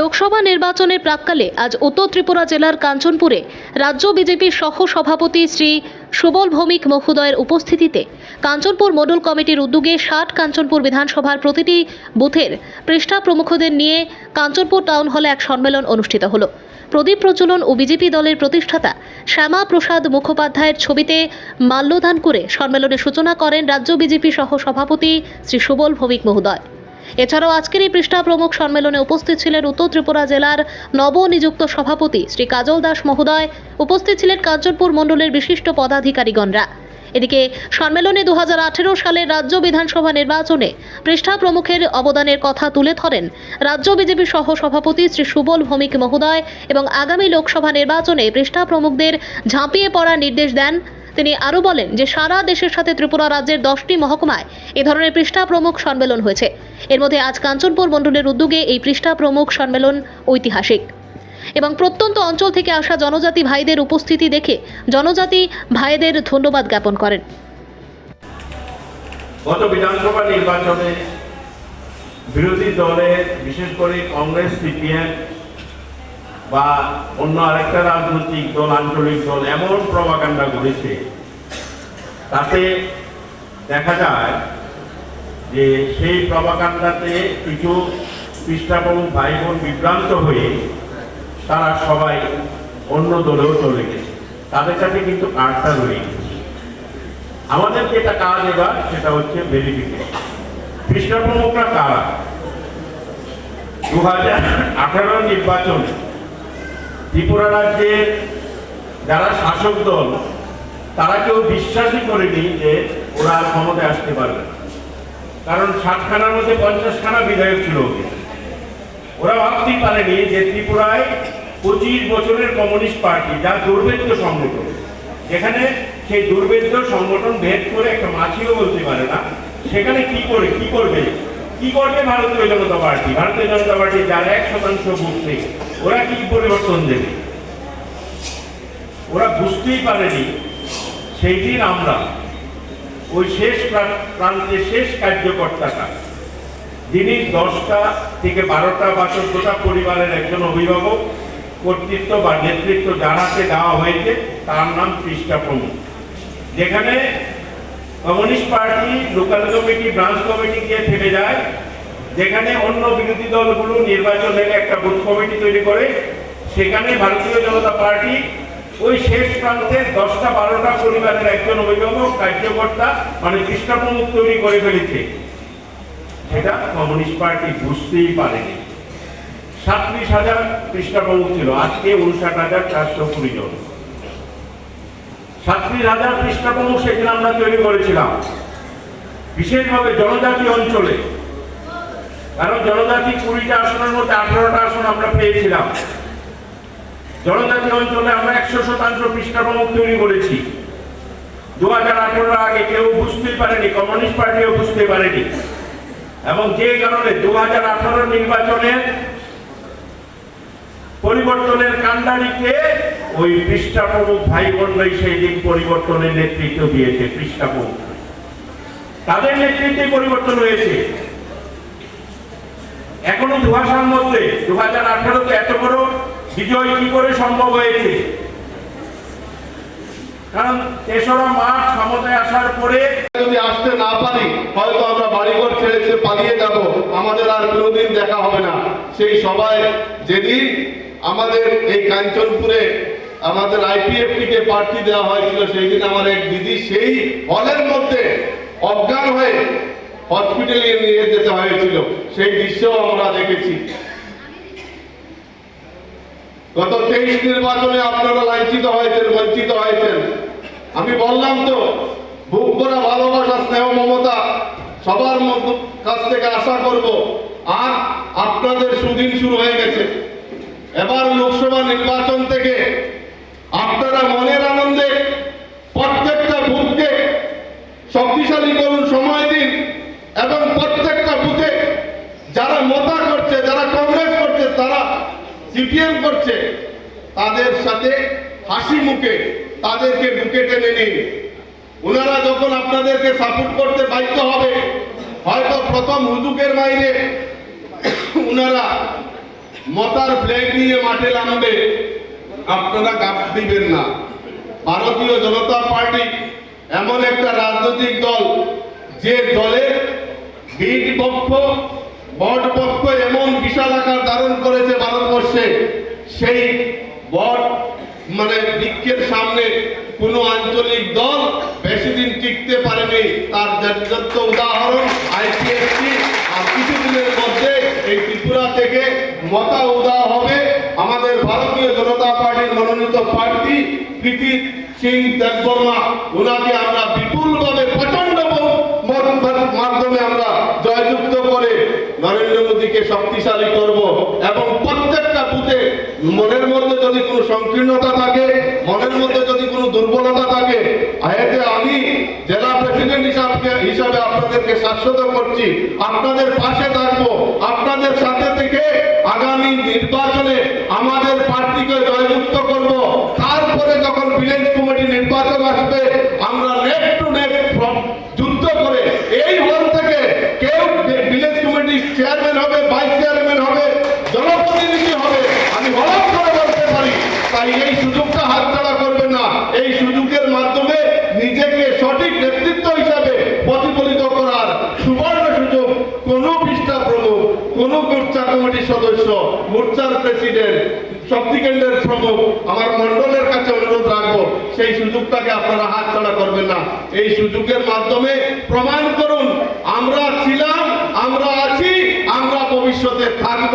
লোকসভা নির্বাচনের প্রাককালে আজ উত্তর ত্রিপুরা জেলার কাঞ্চনপুরে রাজ্য বিজেপির সহ সভাপতি শ্রী সুবল ভৌমিক মহোদয়ের উপস্থিতিতে কাঞ্চনপুর মডেল কমিটির উদ্যোগে ষাট কাঞ্চনপুর বিধানসভার প্রতিটি বুথের পৃষ্ঠা প্রমুখদের নিয়ে কাঞ্চনপুর টাউন হলে এক সম্মেলন অনুষ্ঠিত হলো। প্রদীপ প্রচলন ও বিজেপি দলের প্রতিষ্ঠাতা শ্যামা প্রসাদ মুখোপাধ্যায়ের ছবিতে মাল্যদান করে সম্মেলনের সূচনা করেন রাজ্য বিজেপি সহ সভাপতি শ্রী সুবল ভৌমিক মহোদয়। এছাড়াও আজকের এই পৃষ্ঠা প্রমুখ সম্মেলনে উপস্থিত ছিলেন উত্তর ত্রিপুরা জেলার নবনিযুক্ত সভাপতি শ্রী কাজল দাস মহোদয়, উপস্থিত ছিলেন কাঞ্চনপুর মণ্ডলের বিশিষ্ট পদাধিকারীগণরা। এদিকে সম্মেলনে দু হাজার আঠেরো সালের রাজ্য বিধানসভা নির্বাচনে পৃষ্ঠা প্রমুখের অবদানের কথা তুলে ধরেন রাজ্য বিজেপি সহ সভাপতি শ্রী সুবল ভৌমিক মহোদয় এবং আগামী লোকসভা নির্বাচনে পৃষ্ঠা প্রমুখদের ঝাঁপিয়ে পড়ার নির্দেশ দেন তিনি আরও বলেন যে সারা দেশের সাথে ত্রিপুরা রাজ্যের দশটি মহকুমায় এ ধরনের পৃষ্ঠা প্রমুখ সম্মেলন হয়েছে। এর মধ্যে আজ কাঞ্চনপুর মণ্ডলের উদ্যোগে এই পৃষ্ঠা প্রমুখ সম্মেলন ঐতিহাসিক। এবং প্রত্যন্ত অঞ্চল থেকে আসা জনজাতি ভাইদের উপস্থিতি দেখে জনজাতি ভাইদের ধন্যবাদ জ্ঞাপন করেন। গত বিধানসভা নির্বাচনে বিরোধী দলের, বিশেষ করে কংগ্রেস, সিপিএম বা অন্য আরেকটা রাজনৈতিক দল, আঞ্চলিক দল, এমন প্রভাকাণ্ডা ঘটেছে তাতে দেখা যায় যে সেই প্রভাকাণ্ডাতে কিছু পৃষ্ঠাপ্রমুখ ভাই বোন বিভ্রান্ত হয়ে তারা সবাই অন্য দলেও চলে গেছে। তাদের কাছে কিন্তু কার্ডটা রয়ে গেছে। আমাদের যেটা কাজ এবার, সেটা হচ্ছে ভেরিফিকেশন কৃষ্ণ কারা? দু হাজার আঠারো নির্বাচন ত্রিপুরা রাজ্যের যারা শাসক দল, তারা কেউ বিশ্বাসই করেনি যে ওরা ক্ষমতায় আসতে পারবে। কারণ ষাটখানার মধ্যে পঞ্চাশখানা বিধায়ক ছিল ওরা ভাবতেই পারেনি যে ত্রিপুরায় পঁচিশ বছরের কমিউনিস্ট পার্টি যা দুর্ভেদ্য সংগঠন। যেখানে সেই দুর্ভেদ্য সংগঠন ভেদ করে একটা মাছিও বলতে পারে না। সেখানে কি করে, কি করবে? কি করবে ভারতীয় জনতা পার্টি? ভারতীয় জনতা পার্টি যার এক শতাংশ বুথ থেকে ওরা কি পরিবর্তন দেবে? ওরা বুঝতেই পারেনি, সেই দিন আমরা ওই শেষ প্রা- প্রান্তে শেষ কার্যকর্তাটা যিনি দশটা থেকে বারোটা বা চোদ্দটা পরিবারের একজন অভিভাবক, কর্তৃত্ব বা নেতৃত্ব হাতে দেওয়া হয়েছে, তার নাম পৃষ্ঠা প্রমুখ। যেখানে communist party local committee, branch committee গিয়ে থেমে যায়, যেখানে অন্য বিরোধী দলগুলো নির্বাচনের একটা বুথ কমিটি তৈরি করে, সেখানে ভারতীয় জনতা পার্টি ওই শেষ প্রান্তে দশটা বারোটা পরিবারের একজন অভিভাবক, কার্যকর্তা মানে পৃষ্ঠা প্রমুখ তৈরি করে ফেলেছে। সেটা কমিউনিস্ট পার্টি বুঝতেই পারেনি। সাতত্রিশ হাজার পৃষ্ঠা প্রমুখ ছিল, আজকে উনষাট হাজার চারশো কুড়ি জন। সাতত্রিশ হাজার পৃষ্ঠা প্রমুখ সেদিন আমরা তৈরি করেছিলাম। বিশেষভাবে জনজাতি অঞ্চলে। কারণ জনজাতি কুড়িটা আসনের মধ্যে আঠারোটা আসন আমরা পেয়েছিলাম। জনজাতি অঞ্চলে আমরা একশো শতাংশ পৃষ্ঠা তৈরি করেছি। দু হাজার আঠারোর আগে কেউ বুঝতেই পারেনি, কমিউনিস্ট পার্টিও বুঝতে পারেনি। এবং যে কারণে দু হাজার আঠারো নির্বাচনে পরিবর্তনের কান্ডারিকে ওই পৃষ্ঠা প্রমুখ ভাই বোনরাই সেই দিন পরিবর্তনের নেতৃত্ব দিয়েছে পৃষ্ঠা তাদের নেতৃত্বে পরিবর্তন হয়েছে। এখনও ধোয়াশার মধ্যে দু হাজার আঠারোতে এত বড় বিজয় কি করে সম্ভব হয়েছে? কারণ তেসরা মার্চ ক্ষমতায় আসার পরে যদি আসতে না পারি, হয়তো আমরা বাড়িঘর ছেড়ে ছেড়ে পালিয়ে যাব। আমাদের আর কোনোদিন দেখা হবে না। সেই সবাই যেদিন আমাদের এই কাঞ্চনপুরে আমাদের আইপিএফটি কে প্রার্থী দেওয়া হয়েছিল সেই দিন আমার এক দিদি সেই হলের মধ্যে অজ্ঞান হয়ে হসপিটালে নিয়ে যেতে হয়েছিল। সেই দৃশ্যও আমরা দেখেছি। গত তেইশ নির্বাচনে আপনারা লাঞ্ছিত হয়েছেন, বঞ্চিত হয়েছেন। আমি বললাম তো, বুক ভরা ভালোবাসা, স্নেহ, মমতা সবার কাছ থেকে আশা করব, আর আপনাদের সুদিন শুরু হয়ে গেছে। এবার লোকসভা নির্বাচন থেকে আপনারা মনের আনন্দে প্রত্যেকটা বুথকে শক্তিশালী করুন, সময় দিন এবং প্রত্যেকটা বুথে যারা মতা করছে, যারা কংগ্রেস করছে, তারা সিপিএম করছে, তাদের সাথে হাসি মুখে তাদেরকে বুকে টেনে নিন। ওনারা যখন আপনাদেরকে সাপোর্ট করতে বাধ্য হবে, হয়তো প্রথম হুজুকের বাইরে ওনারা মতার ফ্ল্যাগ নিয়ে মাঠে নামবে। আপনারা গাপ দিবেন না। ভারতীয় জনতা পার্টি এমন একটা রাজনৈতিক দল, যে দলের বিট পক্ষ বট পক্ষ এমন বিশাল আকার ধারণ করেছে ভারতবর্ষে, সেই বট মানে বৃক্ষের সামনে কোন আঞ্চলিক দল বেশি দিন টিকতে পারেনি। তার যথার্থ উদাহরণ, আইপিএসসি, আর কিছুদিনের মধ্যে এই ত্রিপুরা থেকে মতা উদা হবে। আমাদের ভারতীয় জনতা পার্টির মনোনীত প্রার্থী প্রীতি সিং দেববর্মা ওনাকে আমরা বিপুলভাবে প্রচণ্ড মাধ্যমে আমরা জয়যুক্ত করে নরেন্দ্র মোদীকে শক্তিশালী করব এবং প্রত্যেকটা বুথে মনের মধ্যে যদি কোনো সংকীর্ণতা থাকে, মনের মধ্যে যদি কোনো দুর্বলতা থাকে, এতে আমি জেলা প্রেসিডেন্ট হিসাবে হিসাবে আপনাদেরকে শাশ্বত করছি। আপনাদের পাশে থাকব। আপনাদের সাথে থেকে আগামী নির্বাচনে আমাদের প্রার্থীকে জয়যুক্ত করব তারপরে যখন ভিলেজ কমিটি নির্বাচন আসবে আমরা নেক টু নেক যুদ্ধ করে এই হল থেকে কেউ ভিলেজ কমিটির চেয়ারম্যান হবে ভাইস চেয়ারম্যান হবে জনপ্রতিনিধি হবে আমি হলফ করে বলতে পারি তাই এই সুযোগটা হাতছাড়া করবেন না এই সুযোগের মাধ্যমে নিজেকে সঠিক নেতৃত্ব হিসাবে প্রতিফলিত করার সুবর্ণ সুযোগ কোন পৃষ্ঠা প্রমুখ কোন মোর্চা কমিটির সদস্য, মোর্চার প্রেসিডেন্ট শক্তিকেন্দ্রের প্রমুখ, আমার মন্ডলের কাছে অনুরোধ রাখব, সেই সুযোগটাকে আপনারা হাতছাড়া করবেন না। এই সুযোগের মাধ্যমে প্রমাণ করুন, আমরা ছিলাম, আমরা আছি, আমরা ভবিষ্যতে থাকব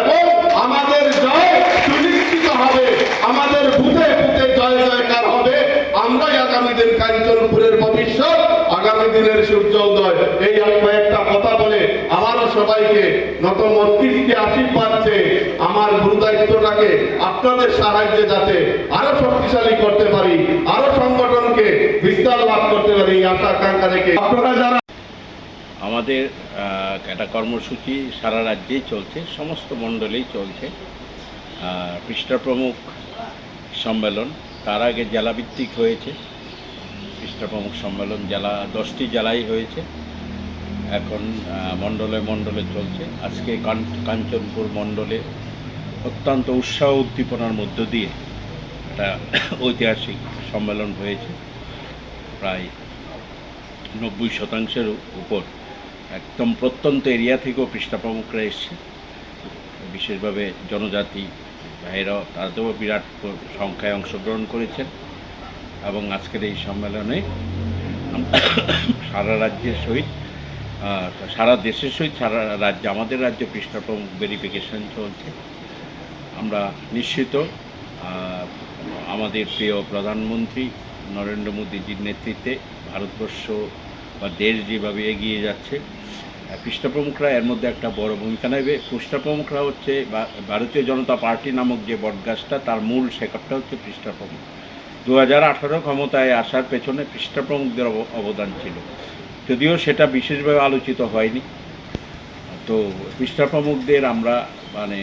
এবং আমাদের জয় সুনিশ্চিত হবে, আমাদের বুথে বুথে জয় জয়কার হবে। আমরাই আগামী দিন কাঞ্চনপুরের ভবিষ্যৎ, আগামী দিনের সূর্য উদয় এই আর কয়েকটা কথা বলে আবারও সবাইকে নত মস্তিষ্কে আশীর্বাদ আমার গুরু দায়িত্বটাকে আপনাদের সাহায্যে যাতে আরও শক্তিশালী করতে পারি, আরও সংগঠনকে বিস্তার লাভ করতে পারি আশা আকাঙ্ক্ষা রেখে। আপনারা যারা আমাদের একটা কর্মসূচি সারা রাজ্যেই চলছে, সমস্ত মণ্ডলেই চলছে। আর পৃষ্ঠা প্রমুখ সম্মেলন, তার আগে জেলাভিত্তিক হয়েছে। পৃষ্ঠা প্রমুখ সম্মেলন জেলা, দশটি জেলায় হয়েছে। এখন মণ্ডলে মণ্ডলে চলছে। আজকে কাঞ্চনপুর মণ্ডলে অত্যন্ত উৎসাহ উদ্দীপনার মধ্য দিয়ে একটা ঐতিহাসিক সম্মেলন হয়েছে। প্রায় নব্বই শতাংশের উপর। একদম প্রত্যন্ত এরিয়া থেকেও পৃষ্ঠা প্রমুখরা এসছে। বিশেষভাবে জনজাতি ভাইরাও তারাতেও বিরাট সংখ্যায় অংশগ্রহণ করেছেন। এবং আজকের এই সম্মেলনে সারা রাজ্যের সহিত সারা দেশের সহিত সারা রাজ্যে, আমাদের রাজ্যে পৃষ্ঠা প্রমুখ ভেরিফিকেশন চলছে। আমরা নিশ্চিত আমাদের প্রিয় প্রধানমন্ত্রী নরেন্দ্র মোদীজির নেতৃত্বে ভারতবর্ষ বা দেশ যেভাবে এগিয়ে যাচ্ছে পৃষ্ঠপ্রমুখরা এর মধ্যে একটা বড় ভূমিকা নেবে। পৃষ্ঠপ্রমুখরা হচ্ছে ভারতীয় জনতা পার্টি নামক যে বটগাছটা, তার মূল শেকড়টা হচ্ছে পৃষ্ঠপ্রমুখ দু হাজার আঠারো ক্ষমতায় আসার পেছনে পৃষ্ঠপ্রমুখদের অব- অবদান ছিল। যদিও সেটা বিশেষভাবে আলোচিত হয়নি। তো পৃষ্ঠা প্রমুখদের আমরা মানে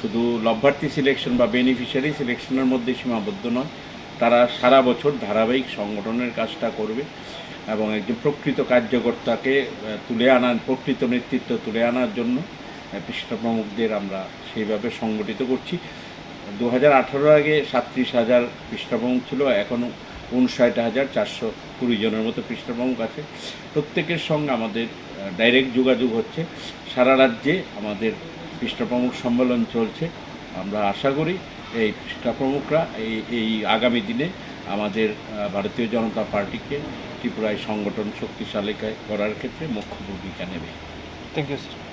শুধু লভ্যার্থী সিলেকশন বা বেনিফিশিয়ারি সিলেকশনের মধ্যে সীমাবদ্ধ নয়, তারা সারা বছর ধারাবাহিক সংগঠনের কাজটা করবে এবং একজন প্রকৃত কার্যকর্তাকে তুলে আনার, প্রকৃত নেতৃত্ব তুলে আনার জন্য পৃষ্ঠা প্রমুখদের আমরা সেইভাবে সংগঠিত করছি। দু হাজার আগে সাতত্রিশ হাজার পৃষ্ঠা প্রমুখ ছিল, এখনও উনষাট হাজার চারশো কুড়ি জনের মতো প্রমুখ আছে প্রত্যেকের সঙ্গে আমাদের ডাইরেক্ট যোগাযোগ হচ্ছে। সারা রাজ্যে আমাদের পৃষ্ঠা প্রমুখ সম্মেলন চলছে। আমরা আশা করি এই প্রমুখরা এই এই আগামী দিনে আমাদের ভারতীয় জনতা পার্টিকে ত্রিপুরায় সংগঠন শক্তিশালী করার ক্ষেত্রে মুখ্য ভূমিকা নেবে। Thank you sir